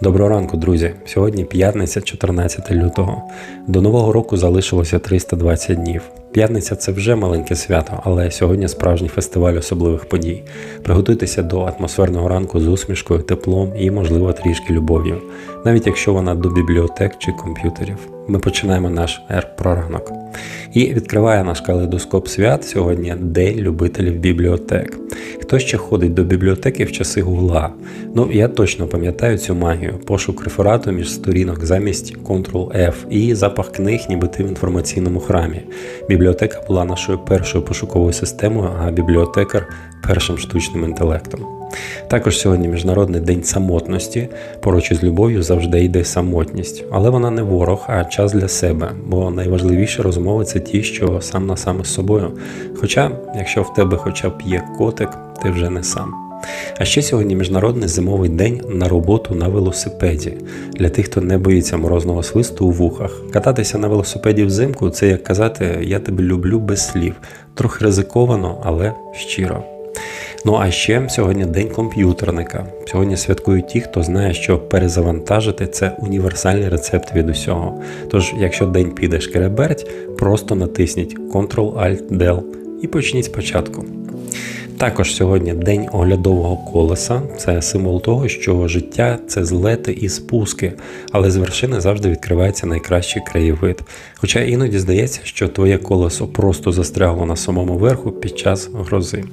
Доброго ранку, друзі. Сьогодні п'ятниця, 14 лютого. До нового року залишилося 320 днів. П'ятниця це вже маленьке свято, але сьогодні справжній фестиваль особливих подій. Приготуйтеся до атмосферного ранку з усмішкою, теплом і, можливо, трішки любов'ю, навіть якщо вона до бібліотек чи комп'ютерів. Ми починаємо наш ер про ранок. І відкриває наш калейдоскоп свят сьогодні День любителів бібліотек. Хто ще ходить до бібліотеки в часи гугла? Ну я точно пам'ятаю цю магію, пошук реферату між сторінок замість Ctrl-F і запах книг, ніби ти в інформаційному храмі. Бібліотека була нашою першою пошуковою системою, а бібліотекар першим штучним інтелектом. Також сьогодні Міжнародний день самотності. Поруч із любов'ю завжди йде самотність, але вона не ворог, а час для себе, бо найважливіші розмови це ті, що сам на сам із собою. Хоча, якщо в тебе хоча б є котик, ти вже не сам. А ще сьогодні міжнародний зимовий день на роботу на велосипеді для тих, хто не боїться морозного свисту у вухах. Кататися на велосипеді взимку це як казати Я тебе люблю без слів. Трохи ризиковано, але щиро. Ну а ще сьогодні день комп'ютерника. Сьогодні святкують ті, хто знає, що перезавантажити це універсальний рецепт від усього. Тож, якщо день піде шкереберть, просто натисніть Ctrl-Alt-Del і почніть спочатку. Також сьогодні день оглядового колеса. Це символ того, що життя це злети і спуски, але з вершини завжди відкривається найкращий краєвид. Хоча іноді здається, що твоє колесо просто застрягло на самому верху під час грози.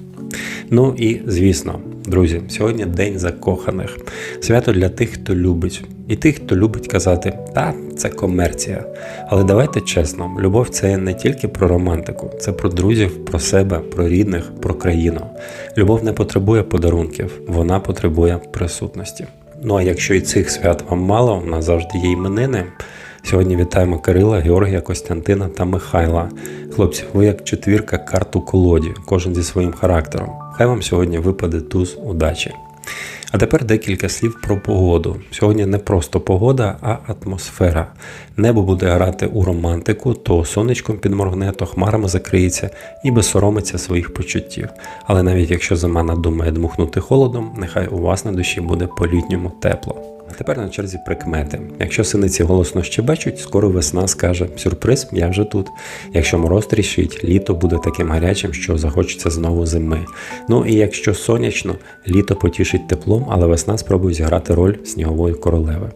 Ну і звісно, друзі, сьогодні день закоханих. Свято для тих, хто любить, і тих, хто любить казати, та це комерція. Але давайте чесно, любов це не тільки про романтику, це про друзів, про себе, про рідних, про країну. Любов не потребує подарунків, вона потребує присутності. Ну а якщо і цих свят вам мало, у нас завжди є іменини. Сьогодні вітаємо Кирила, Георгія, Костянтина та Михайла. Хлопці, ви як четвірка карт у колоді, кожен зі своїм характером. Хай вам сьогодні випаде туз удачі. А тепер декілька слів про погоду. Сьогодні не просто погода, а атмосфера. Небо буде грати у романтику, то сонечком підморгне, то хмарами закриється і безсоромиться своїх почуттів. Але навіть якщо зима надумає дмухнути холодом, нехай у вас на душі буде по-літньому тепло. А тепер на черзі прикмети. Якщо синиці голосно щебечуть, скоро весна скаже сюрприз, я вже тут. Якщо мороз тріщить, літо буде таким гарячим, що захочеться знову зими. Ну і якщо сонячно, літо потішить теплом, але весна спробує зіграти роль снігової королеви.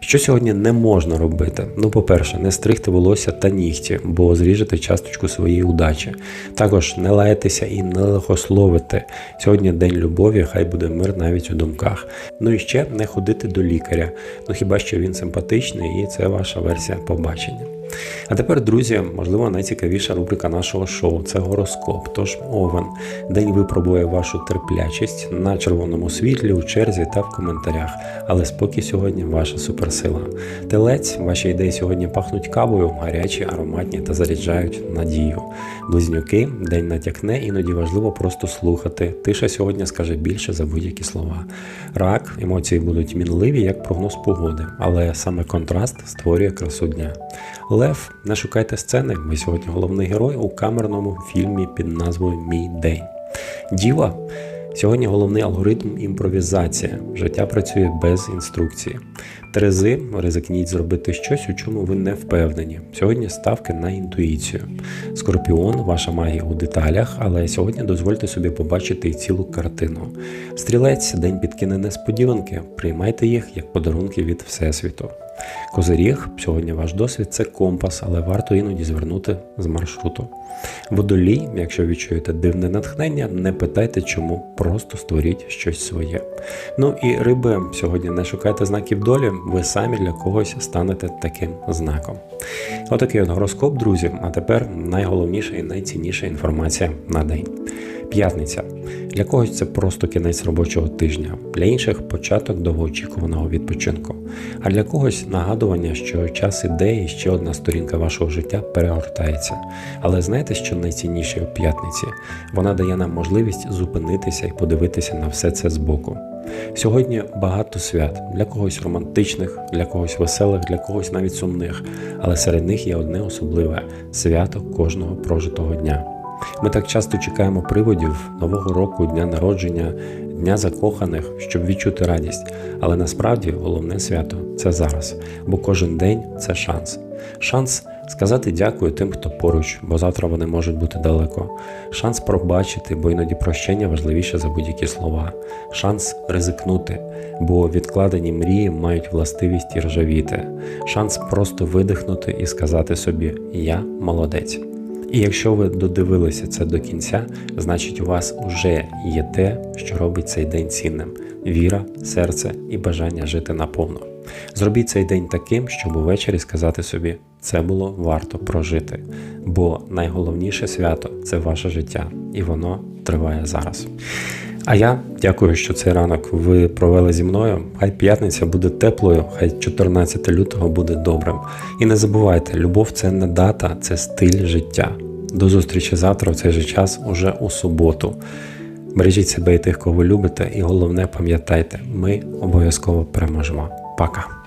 Що сьогодні не можна робити? Ну, по-перше, не стригти волосся та нігті, бо зріжете часточку своєї удачі. Також не лаятися і не лихословити. Сьогодні день любові, хай буде мир навіть у думках. Ну і ще не ходити до лікаря. Ну хіба що він симпатичний і це ваша версія побачення. А тепер, друзі, можливо, найцікавіша рубрика нашого шоу це гороскоп. Тож Овен. День випробує вашу терплячість на червоному світлі, у черзі та в коментарях. Але спокій сьогодні ваша суперсила. Телець, ваші ідеї сьогодні пахнуть кавою, гарячі, ароматні та заряджають надію. Близнюки, день натякне, іноді важливо просто слухати. Тиша сьогодні скаже більше за будь-які слова. Рак, емоції будуть мінливі, як прогноз погоди, але саме контраст створює красу дня. Лев, не шукайте сцени. Ви сьогодні головний герой у камерному фільмі під назвою Мій день. Діва. Сьогодні головний алгоритм імпровізація. Життя працює без інструкції. Терези, ризикніть зробити щось, у чому ви не впевнені. Сьогодні ставки на інтуїцію. Скорпіон, ваша магія у деталях, але сьогодні дозвольте собі побачити цілу картину. Стрілець, день підкине несподіванки. Приймайте їх як подарунки від Всесвіту. Козиріг, сьогодні ваш досвід це компас, але варто іноді звернути з маршруту. Водолій, якщо відчуєте дивне натхнення, не питайте чому, просто створіть щось своє. Ну і риби, сьогодні не шукайте знаків долі, ви самі для когось станете таким знаком. Отакий от гороскоп, друзі. А тепер найголовніша і найцінніша інформація на день. П'ятниця. Для когось це просто кінець робочого тижня, для інших початок довгоочікуваного відпочинку. А для когось нагадування, що час іде і ще одна сторінка вашого життя перегортається. Але знаєте, що найцінніше у п'ятниці? Вона дає нам можливість зупинитися і подивитися на все це збоку. Сьогодні багато свят для когось романтичних, для когось веселих, для когось навіть сумних, але серед них є одне особливе свято кожного прожитого дня. Ми так часто чекаємо приводів нового року, дня народження, дня закоханих, щоб відчути радість. Але насправді головне свято це зараз, бо кожен день це шанс. Шанс сказати дякую тим, хто поруч, бо завтра вони можуть бути далеко. Шанс пробачити, бо іноді прощення важливіше за будь-які слова. Шанс ризикнути, бо відкладені мрії мають властивість і ржавіти. Шанс просто видихнути і сказати собі Я молодець. І якщо ви додивилися це до кінця, значить у вас вже є те, що робить цей день цінним: віра, серце і бажання жити наповно. Зробіть цей день таким, щоб увечері сказати собі, це було варто прожити. Бо найголовніше свято це ваше життя, і воно триває зараз. А я дякую, що цей ранок ви провели зі мною. Хай п'ятниця буде теплою, хай 14 лютого буде добрим. І не забувайте, любов це не дата, це стиль життя. До зустрічі завтра в цей же час, уже у суботу. Бережіть себе і тих, кого любите, і головне, пам'ятайте, ми обов'язково переможемо. Пока!